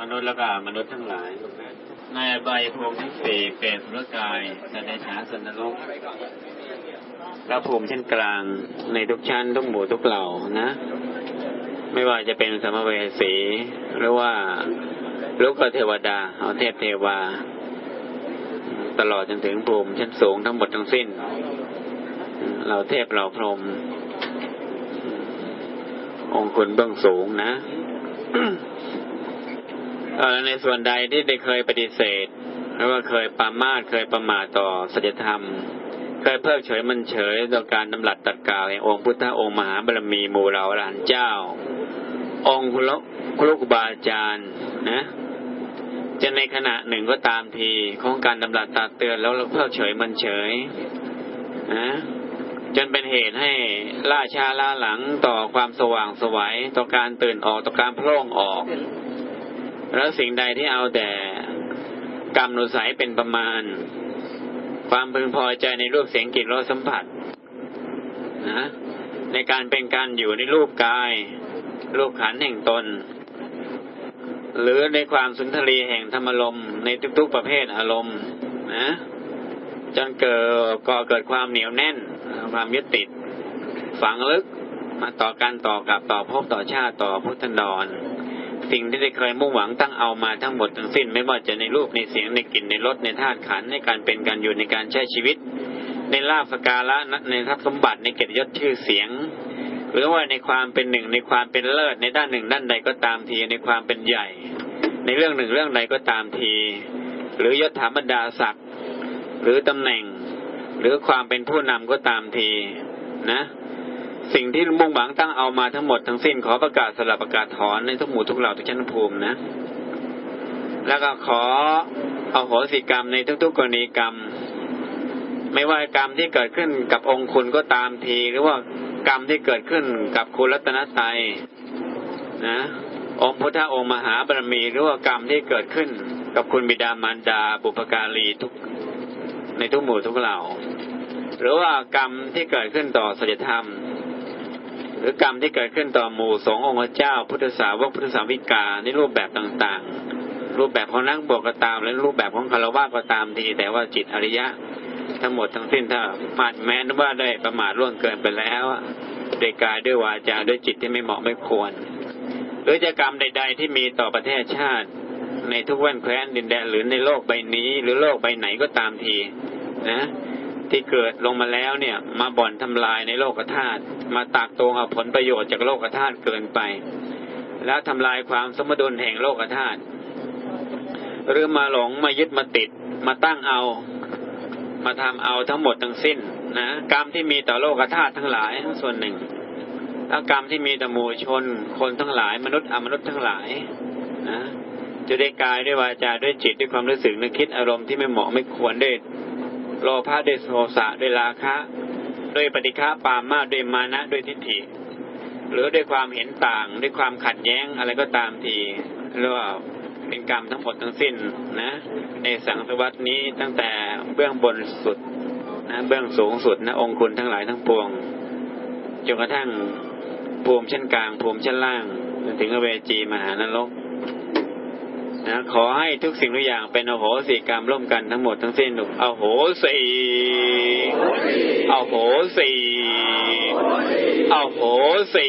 มนุษย์แล้วก็มนุษย์ทั้งหลายในอบายภูมิทั้งสี่เปรตสุรกายสัตว์ในฉาสันนรกและภูมิชั้นกลางในทุกชั้นทุกหมู่ทุกเหล่านะ ไม่ว่าจะเป็นสมภเวสีหรือว่าลูกเทวดา เอาเทพเทวา ตลอดจนถึงภูมิชั้นสูงทั้งหมดทั้งสิ้น เราเทพเราพรหมองคุณเบื้องสูงนะ ในส่วนใดที่ได้เคยปฏิเสธหรือว่าเคยปรามาสเคยประมาทต่อสัจธรรม เคยเพิกเฉยมันเฉยต่อการดำรัสตัดกาวแห่งองค์พุทธองค์มหาบารมีหมู่เราหลานเจ้า องค์คุณลุคุณลุกบาอาจารย์นะ จะในขณะหนึ่งก็ตามทีของการดำรัสตัดเตือนแล้วเราเพิกเฉยมันเฉยนะจนเป็นเหตุให้ล่าชาล่าหลังต่อความสว่างสวัยต่อการตื่นออกต่อการโพล่งออก แล้วสิ่งใดที่เอาแต่กรรมนุสัยเป็นประมาณ ความพึงพอใจในรูปเสียงกลิ่นรสสัมผัสนะในการเป็นการอยู่ในรูปกาย รูปขันแห่งตน หรือในความสุนทรีแห่งธรรมลมในทุกๆประเภทอารมณ์นะจนเกิดก่อเกิดความเหนียวแน่น ความยึดติด ฝังลึกมาต่อการต่อกับต่อภพต่อชาติต่อพุทธนดร สิ่งที่ได้เคยมุ่งหวังตั้งเอามาทั้งหมดทั้งสิ้น ไม่ว่าจะในรูปในเสียงในกลิ่นในรสในธาตุขันในการเป็นการอยู่ในการใช้ชีวิต ในลาภสกการะในทรัพย์สมบัติในเกียรติยศชื่อเสียง หรือว่าในความเป็นหนึ่งในความเป็นเลิศในด้านหนึ่งด้านใดก็ตามทีในความเป็นใหญ่ ในเรื่องหนึ่งเรื่องใดก็ตามที หรือยศถาบรรดาศักดิ์หรือตำแหน่ง หรือความเป็นผู้นำก็ตามทีนะ สิ่งที่มุ่งหวังตั้งเอามาทั้งหมดทั้งสิ้นขอประกาศสลับประกาศถอนในทุกหมู่ทุกเหล่าทุกชั้นภูมินะ แล้วก็ขอเอาโหสิกรรมในทุกๆกรณีกรรม ไม่ว่ากรรมที่เกิดขึ้นกับองค์คุณก็ตามที หรือว่ากรรมที่เกิดขึ้นกับคุณรัตนตรัยนะองค์พุทธองค์มหาบารมีหรือว่ากรรมที่เกิดขึ้น กับคุณบิดามารดาบุพการีทุกในทุกหมู่ทุกเหล่า หรือว่ากรรมที่เกิดขึ้นต่อสัจธรรม หรือกรรมที่เกิดขึ้นต่อหมู่สงฆ์องค์เจ้า พุทธสาวกพุทธสาวิกาในรูปแบบต่างๆ รูปแบบของนักบวชก็ตาม และรูปแบบของคารวะก็ตามทีแต่ว่าจิตอริยะ ทั้งหมดทั้งสิ้นถ้ามาดแม้นว่าได้ประมาทล่วงเกินไปแล้วด้วยกายด้วยวาจาด้วยจิตที่ไม่เหมาะไม่ควร หรือจะกรรมใด ๆ ที่มีต่อประเทศชาติ ในทุกแว่นแคว้นดินแดนหรือในโลกใบนี้ หรือโลกใบไหนก็ตามทีนะ ที่เกิดลงมาแล้วเนี่ย มาบ่อนทำลายในโลกธาตุมาตากตวงเอาผลประโยชน์จากโลกธาตุเกินไป แล้วทำลายความสมดุลแห่งโลกธาตุหรือมาหลงมายึดมาติด มาตั้งเอา มาทำเอาทั้งหมดทั้งสิ้นนะกรรมที่มีต่อโลกธาตุทั้งหลายทั้งส่วนหนึ่งแล้วกรรมที่มีต่อหมู่ชน คนทั้งหลายมนุษย์อมนุษย์ทั้งหลายนะจะได้กายด้วยวาจาด้วยจิตด้วยความรู้สึกนึกคิดอารมณ์ที่ไม่เหมาะไม่ควรด้วย โลภะด้วยโทสะด้วยราคะ ด้วยปฏิฆาปามาด้วยมานะด้วยทิฏฐิ หรือด้วยความเห็นต่างด้วยความขัดแย้งอะไรก็ตามทีเรียกว่าเป็นกรรมทั้งหมดทั้งสิ้นนะ ในสังสวัตนี้ตั้งแต่เบื้องบนสุดนะเบื้องสูงสุดนะองคุณทั้งหลายทั้งปวงจนกระทั่งภูมิชั้นกลางภูมิชั้นล่างจนถึงอเวจีมหานรก นะขอให้ทุกสิ่งทุกอย่างเป็นอโหสิกรรมร่วมกันทั้งหมดทั้งสิ้นอโหสีอโหสีอโหสี